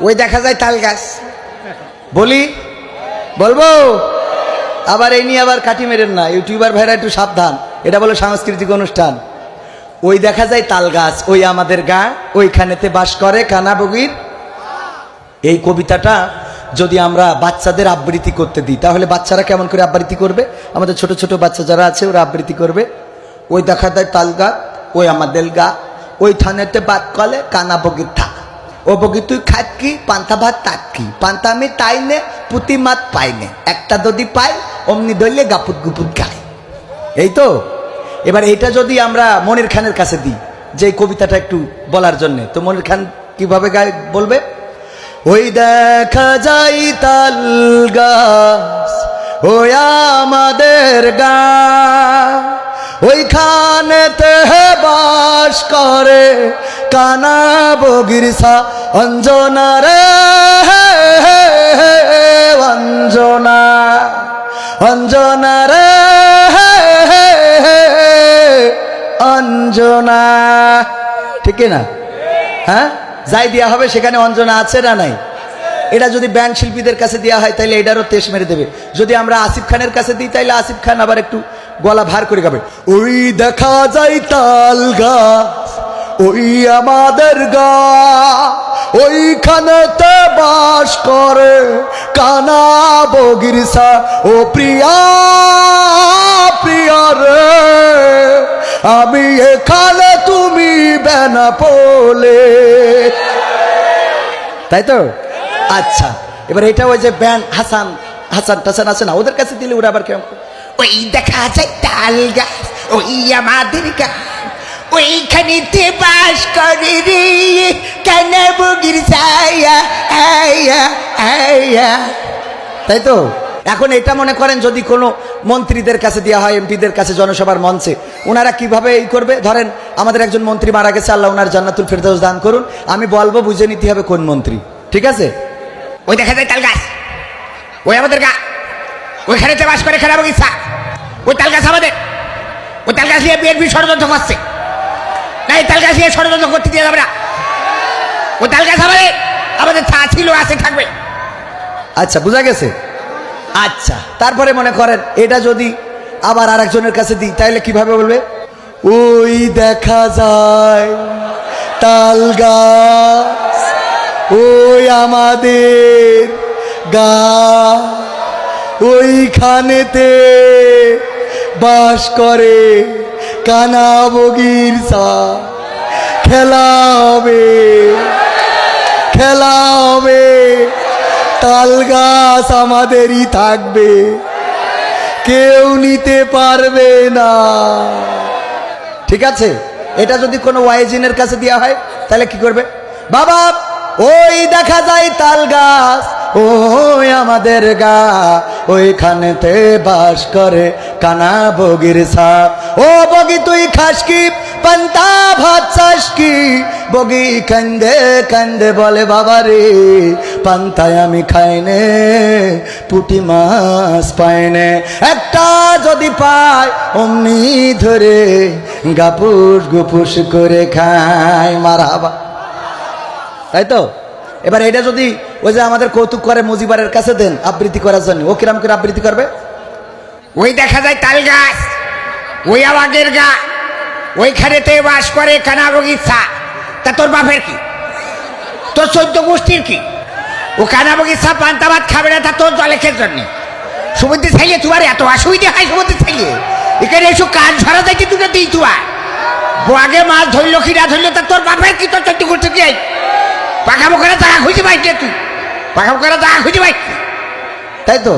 ওই দেখা যায় তাল গাছ। বলি? বলব? আবার এই নিয়ে আবার কাটি মেরেন না, ইউটিউবার ভাইরা একটু সাবধান। এটা বলো সাংস্কৃতিক অনুষ্ঠান। ওই দেখা যায় তাল গাছ, ওই আমাদের গা, ওইখানেতে বাস করে কানাবগির এই কবিতাটা যদি আমরা বাচ্চাদের আবৃত্তি করতে দিই, তাহলে বাচ্চারা কেমন করে আবৃত্তি করবে? আমাদের ছোট ছোট বাচ্চা যারা আছে, ওরা আবৃত্তি করবে। ওই দেখা যায় তাল গা, ওই আমাদের গা ওই থানেতে বাদ কলে কানা বগির থা। ও খাত কি, পান্তা ভাত তাত কি। পান্তা আমি তাই নে পুতি মাত পাই নে একটা যদি পাই, অমনি দইলে গাপুত গুপুত গায় এই তো? এবার এটা যদি আমরা মনির খানের কাছে দিই, যে কবিতাটা একটু বলার জন্য, তো মনির খান কীভাবে গায় বলবে? ওই দেখা যাই তাল গাছ, ওই আমাদের গা। ওইখানেতে বাস করে কানা বগিরসা অঞ্জনা রে অঞ্জনা। অঞ্জনা রে অঞ্জনা। ঠিক না? হ্যাঁ? যাই দেওয়া হবে, সেখানে অঞ্জনা আছে না নাই? এটা যদি ব্যান্ড শিল্পীদের কাছে দেওয়া হয় তাহলে এটারও তেজ মেরে দেবে। যদি আমরা আসিফ খানের কাছে দিই তাহলে আসিফ খান আবার একটু গলা ভার করে গাবে ওই দেখা যায় তাল গাছ ওই আমাদের গা, ওইখানেতে বাস করে কানা বগিরসা। ও প্রিয়া প্রিয়া রে, আমি এখানে তুমি বেনা পোলে। তাই তো? আচ্ছা এবার এটা ওই যে ব্যান হাসান হাসান টাসান আছে না, ওদের কাছে দিলে ওরা আবার কেমন? ওই দেখা যায় তাল গাছ, ওই আমাদের গাছ। ওইখানেতে বাস করে রে। কেন বগির তাই তো? এখন এটা মনে করেন যদি কোনো মন্ত্রীদের কাছে দেওয়া হয়, এমপিদের কাছে, জনসভার মঞ্চে, ওনারা কীভাবে এই করবে? ধরেন আমাদের একজন মন্ত্রী মারা গেছে, আল্লাহ ওনার জান্নাতুল ফেরদৌস দান করুন। আমি বলব, বুঝে নিতে হবে কোন মন্ত্রী। ঠিক আছে? ওই দেখা যায় তাল গাছ ওই আমাদের গা ওইখানেতে বাস করে খেলা বগির ছা। ওই তাল গাছ আমাদের। ওই তাল গাছ নিয়ে বিএনপি ষড়যন্ত্র করছে। না এই তাল গাছ নিয়ে ষড়যন্ত্র করতে দিয়ে যাবে না। ওই তাল গাছ আমাদের আমাদের ছিল আছে থাকবে। আচ্ছা বোঝা গেছে? আচ্ছা। তারপরে মনে করেন এটা যদি আবার আর একজনের কাছে দিই তাহলে কীভাবে বলবে? ওই দেখা যায় তাল গাছ ওই আমাদের গা ওইখানেতে বাস করে। কানা বগির সা খেলা হবে। খেলা হবে। তাল গাছ আমাদেরই থাকবে। কেউ নিতে পারবে না। ঠিক আছে? এটা যদি কোনো ওয়াইজিনের কাছে দেওয়া হয়, তাহলে কি করবে? বাবা, ওই দেখা যায় তাল গাছ ওই আমাদের গা, ওইখানেতে বাস করে কানা বগির সাপ। ও বগি, তুই খাস কি? পান্তা ভাত চাস কি? বগি কান্দে কান্দে বলে, বাবা রে, পান্তায় আমি খাইনে পুটি মাছ পাইনে একটা যদি পাই অমনি ধরে গাপুস গুপুস করে খায় মারাবা তাই তো? এবার এটা যদি ওই যে আমাদের কৌতুক করে মুজিবারের কাছে দেন আবৃত্তি করার জন্য, ও কিরাম করে আবৃত্তি করবে? ওই দেখা যায় তাল গাছ, ওই আমাদের গা ওইখানেতে বাস করে কানা বগিচা। তা তোর বাপের কি? তোর চোদ্দ গোষ্ঠীর কি? ও কানা বগিচা, পান্তা ভাত খাবে না, তা তোর জলেখের জন্য। সুমন্দির থাইলে তোমার এত অসুবিধা হয় সুমন্দির থাইলে এখানে এসব কাজ ধরা যাইতে তুলে দিই তোমার। আগে মাছ ধরলো কি না ধরলো, তা তোর বাপের কি? তোর চোদ্দ গোষ্ঠী কি? পাখামো করে টাকা খুঁজে পাইছে তুই? পাখামো করে টাকা খুঁজে পাই তাই তো?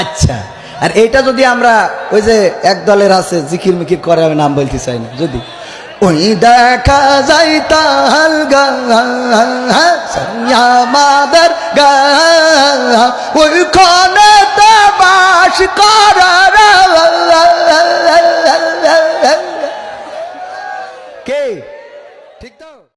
আচ্ছা। আর এইটা যদি আমরা ওই যে এক দলের আছে, জিকির মিকির করে, আমি নাম বলতে চাই না, যদি? ওই দেখা যাই তাল গা আমাদের গা ওই খনে বাস করার